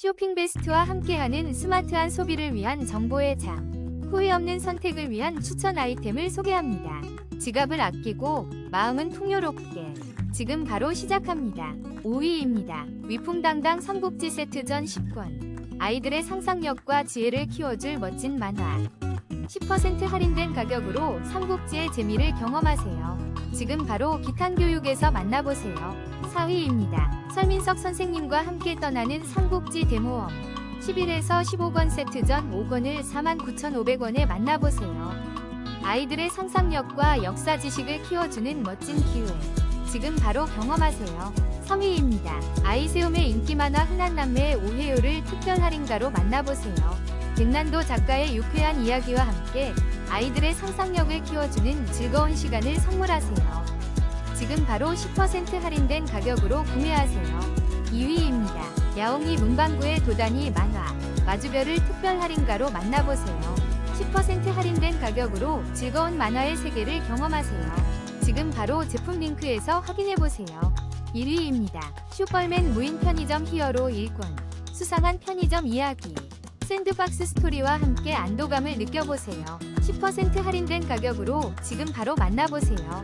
쇼핑 베스트와 함께하는 스마트한 소비를 위한 정보의 장. 후회 없는 선택을 위한 추천 아이템을 소개합니다. 지갑을 아끼고 마음은 풍요롭게. 지금 바로 시작합니다. 5위입니다. 위풍당당 삼국지 세트전 10권. 아이들의 상상력과 지혜를 키워줄 멋진 만화. 10% 할인된 가격으로 삼국지의 재미를 경험하세요. 지금 바로 기탄교육에서 만나보세요. 4위입니다. 설민석 선생님과 함께 떠나는 삼국지 데모엄. 11에서 15권 세트 전 5권을 49,500원에 만나보세요. 아이들의 상상력과 역사 지식을 키워주는 멋진 기회. 지금 바로 경험하세요. 3위입니다. 아이세움의 인기 만화 흔한 남매의 오해요를 특별 할인가로 만나보세요. 백난도 작가의 유쾌한 이야기와 함께 아이들의 상상력을 키워주는 즐거운 시간을 선물하세요. 지금 바로 10% 할인된 가격으로 구매하세요. 2위입니다. 야옹이 문방구의 도다니 만화 마주별을 특별 할인가로 만나보세요. 10% 할인된 가격으로 즐거운 만화의 세계를 경험하세요. 지금 바로 제품 링크에서 확인해보세요. 1위입니다. 슈퍼맨 무인 편의점 히어로 1권 수상한 편의점 이야기 샌드박스 스토리와 함께 안도감을 느껴보세요. 10% 할인된 가격으로 지금 바로 만나보세요.